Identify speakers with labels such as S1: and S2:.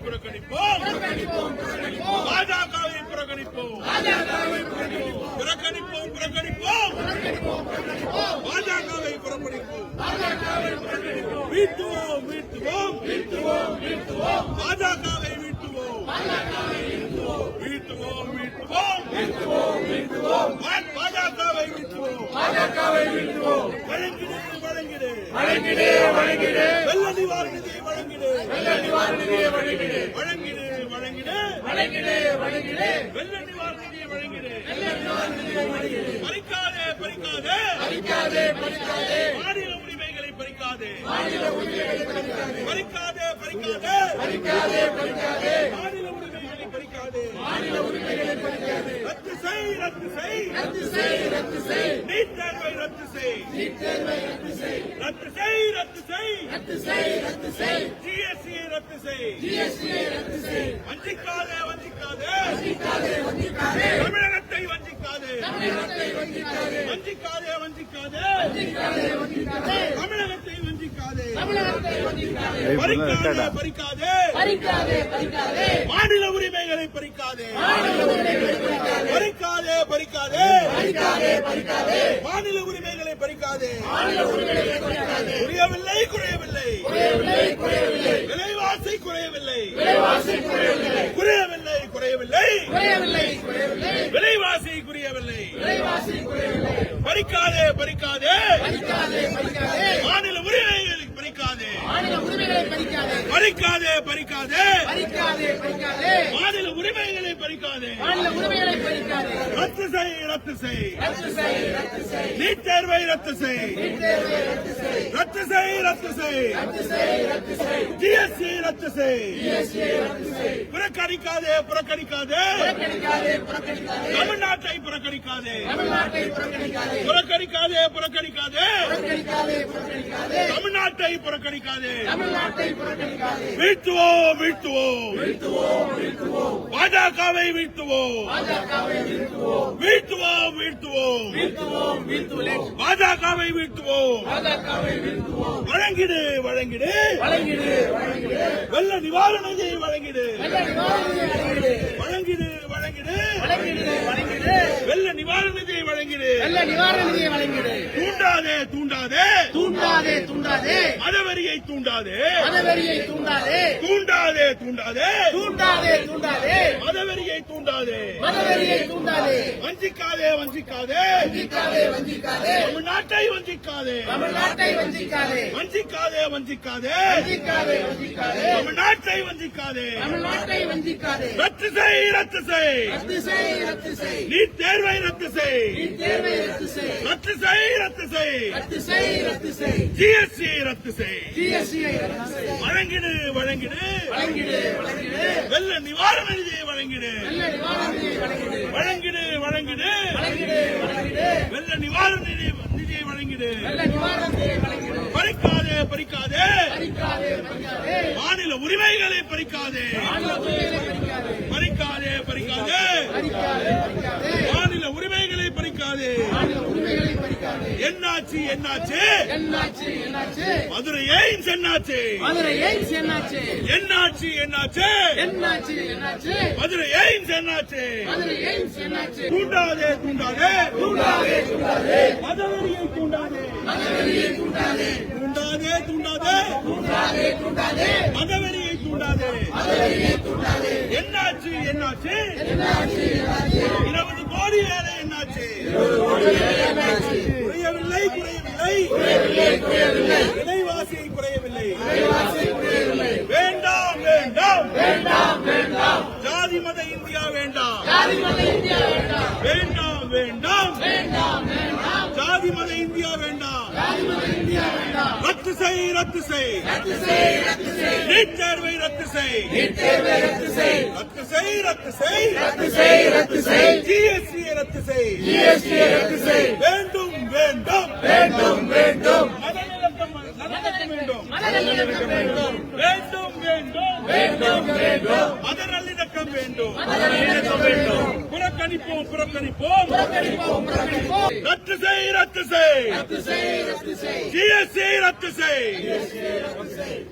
S1: புறக்கணிப்போம். பாஜகவை புறக்கணிப்போம். புறக்கணிப்போம் புறக்கணிப்போம். பாஜகவை புறக்கணிப்போம். வீட்டுவோம் வீட்டுவோம். வீட்டுவோம் பாஜகவை வீட்டுவோம். வீட்டுவோம் வீட்டுவோம். பாஜகவை வீட்டுவோம். வழங்கிடு வழங்கிடு.
S2: வழங்கிடு வழங்கிடு.
S1: வழங்கிடு
S2: வெள்ள நிவாரணியை வழங்கிடு.
S1: வழங்கிடு வழங்கிடு.
S2: வழங்கிடு வழங்கிடு.
S1: வெள்ள நிவாரணத்தை வழங்கிடு. பறிக்காதே பறிக்காதே.
S2: பறிக்காதே பறிக்காதே.
S1: மாநில உரிமைகளை பறிக்காதே.
S2: மாநில உரிமைகளை பறிக்காதே.
S1: பறிக்காதே பறிக்காதே.
S2: பறிக்காதே பறிக்காதே.
S1: மாநில உரிமைகளை பறிக்காதே.
S2: மாநில உரிமைகளை பறிக்காதே.
S1: ரத்து செய் ரத்து செய்.
S2: ரத்து செய் ரத்து செய்.
S1: நீட் தேர்வை ரத்து செய்.
S2: நீட் தேர்வை ரத்து செய்.
S1: ரத்து செய் ரத்து செய்.
S2: ரத்து செய் ரத்து செய்.
S1: செய்
S2: ஜிஎஸ்டியை ரத்து செய்.
S1: வஞ்சிக்காதே வஞ்சிக்காதே
S2: வஞ்சிக்காதே வஞ்சிக்காதே
S1: தமிழகத்தை வஞ்சிக்காதே
S2: தமிழகத்தை வஞ்சிக்காதே
S1: வஞ்சிக்காதே வஞ்சிக்காதே
S2: வஞ்சிக்காதே வஞ்சிக்காதே
S1: தமிழகத்தை வஞ்சிக்காதே
S2: தமிழகத்தை வஞ்சிக்காதே
S1: பறிக்காதே பறிக்காதே.
S2: பறிக்காதே பறிக்காதே.
S1: மாநில உரிமைகளை பறிக்காதே.
S2: மாநில உரிமைகளை பறிக்காதே.
S1: பறிக்காதே பறிக்காதே.
S2: பறிக்காதே பறிக்காதே.
S1: மாநில உரிமைகளை பறிக்காதே.
S2: மாநில உரிமைகளை பறிக்காதே.
S1: குறையவில்லை குறையவில்லை.
S2: குறையவில்லை குறையவில்லை.
S1: விலைவாசி குறையவில்லை.
S2: விலைவாசி குறையவில்லை.
S1: குறையவில்லை குறையவில்லை.
S2: குறையவில்லை குறையவில்லை.
S1: விலைவாசி குறையவில்லை.
S2: விலைவாசி குறையவில்லை.
S1: பறிக்காதே பறிக்காதே.
S2: பறிக்காதே பறிக்காதே.
S1: மாநில உரிமைகளை பறிக்காதே.
S2: மாநில உரிமைகளை பறிக்காதே.
S1: பறிக்காதே பறிக்காதே.
S2: பறிக்காதே பறிக்காதே.
S1: மாநில உரிமைகளை பறிக்காதே.
S2: மாநில உரிமைகளை பறிக்காதே.
S1: ரத்து செய் ரத்து செய்.
S2: ரத்து செய்
S1: நீட் தேர்வை ரத்து செய்.
S2: ரத்து செய்.
S1: ரத்து செய் ஜிஎஸ்டி ரத்து செய். புறக்கணிக்காதே புறக்கணிக்காதே. தமிழ்நாட்டை புறக்கணிக்காதே.
S2: புறக்கணிக்காதே.
S1: புறக்கணிக்காதே தமிழ்நாட்டை புறக்கணிக்காதே. வீழ்த்துவோம் வீழ்த்துவோம். பாஜகவை வீழ்த்துவோம்.
S2: பாஜகவை வீழ்த்துவோம்.
S1: வீழ்த்துவோம். வீழ்த்துவோம் பாஜகவை வீழ்த்துவோம். வழங்கிடு வழங்கிடு. வெள்ள நிவாரணத்தை வழங்கிடு.
S2: வழங்கிடு.
S1: வழங்கிடு வெள்ள நிவாரணத்தை வழங்கிடு.
S2: நல்ல நிவாரணத்தை வழங்கிடு.
S1: தூண்டாதே தூண்டாதே.
S2: தூண்டாதே தூண்டாதே.
S1: மதவெறியை தூண்டாதே.
S2: தூண்டாதே
S1: தூண்டாதே. தூண்டாதே
S2: தூண்டாதே. தூண்டாதே
S1: மதவெறியை தூண்டாதே.
S2: மதவெறியை தூண்டாதே.
S1: வஞ்சிக்காதே வஞ்சிக்காதே.
S2: வஞ்சிக்காதே வஞ்சிக்காதே.
S1: தமிழ்நாட்டை வஞ்சிக்காதே.
S2: தமிழ்நாட்டை வஞ்சிக்காதே.
S1: வஞ்சிக்காதே வஞ்சிக்காதே.
S2: வஞ்சிக்காதே வஞ்சிக்காதே.
S1: தமிழ்நாட்டை வஞ்சிக்காதே.
S2: தமிழ்நாட்டை வஞ்சிக்காதே.
S1: ரத்து செய் ரத்து செய்.
S2: ரத்து செய் ரத்து செய்.
S1: நீட் தேர்வை ரத்து செய்.
S2: நீட் தேர்வை ரத்து செய்.
S1: ரத்து செய் ரத்து செய்.
S2: ரத்து செய் ரத்து செய்.
S1: ஜிஎஸ்டி ரத்து செய்.
S2: ஜிஎஸ்டியை ரத்து செய்.
S1: வழங்கிடு வழங்கிடு.
S2: வழங்கிடு வழங்கிடு.
S1: வெள்ள நிவாரண நிதியை வழங்கிடு.
S2: வழங்கிடு.
S1: வழங்கிடு வெள்ள நிவாரண நிதி நிதியை வழங்கிடு. பறிக்காதே பறிக்காதே. மாநில உரிமைகளை பறிக்காதே.
S2: பறிக்காதே
S1: பறிக்காதே. மாநில உரிமைகளை பறிக்காதே. என்னாச்சு என்னாச்சு?
S2: என்னாச்சு என்னாச்சு?
S1: மதுரை எய்ம்ஸ் என்னாச்சு
S2: மதுரை எய்ம்ஸ் என்னாச்சு
S1: என்னாச்சு? என்னாச்சு
S2: என்னாச்சு? என்னாச்சு
S1: மதுரை எய்ம்ஸ் என்னாச்சு
S2: மதுரை எய்ம்ஸ் என்னாச்சு
S1: தூண்டாதே தூண்டாதே.
S2: தூண்டாதே தூண்டாதே.
S1: மதவெறியை தூண்டாதே.
S2: மதுரையை தூண்டாதே.
S1: தூண்டாதே தூண்டாதே.
S2: தூண்டாதே தூண்டாதே.
S1: மதவெறியை தூண்டாதே.
S2: மதுரையை தூண்டாதே.
S1: என்னாச்சு என்னாச்சு?
S2: என்னாச்சு என்னாச்சு
S1: இருபது கோடி வேலை என்னாச்சு
S2: என்னாச்சு
S1: குறையவில்லை குறையவில்லை
S2: குறையவில்லை குறையவில்லை
S1: விலைவாசி குறையவில்லை
S2: விலைவாசி குறையவில்லை
S1: வேண்டாம் வேண்டாம்
S2: வேண்டாம்.
S1: ஜாதி மத இந்தியா வேண்டாம்.
S2: ஜாதி மத இந்தியா வேண்டாம்.
S1: வேண்டாம் வேண்டாம்.
S2: வேண்டாம் வேண்டாம்.
S1: ஜாதி மத இந்தியா வேண்டாம்.
S2: ஜாதி மத இந்தியா வேண்டாம்.
S1: ரத்து செய் ரத்து செய்.
S2: ரத்து செய் ரத்து செய்.
S1: நீட் தேர்வை ரத்து செய்.
S2: நீட் தேர்வை ரத்து செய்.
S1: ரத்து செய் ரத்து செய்.
S2: ரத்து செய் ரத்து செய்.
S1: ஜிஎஸ்டி ரத்து செய்.
S2: ஜிஎஸ்டி ரத்து செய்
S1: வேண்டும் வேண்டும்
S2: வேண்டும் வேண்டும்
S1: மதநிலக்கம் நல்லிணக்கம் வேண்டும்
S2: மத நல்லிணக்கம் வேண்டும்
S1: வேண்டும் வேண்டும்
S2: வேண்டும். வேண்டும்.
S1: மத நல்லிணக்கம் வேண்டும்.
S2: வேண்டும். புறக்கணிப்போம் புறக்கணிப்போம்.
S1: ரத்து செய் ரத்து செய்.
S2: ரத்து செய் ரத்து செய்.
S1: ஜிஎஸ்டி ரத்து செய்.
S2: ஜிஎஸ்டி ரத்து செய்.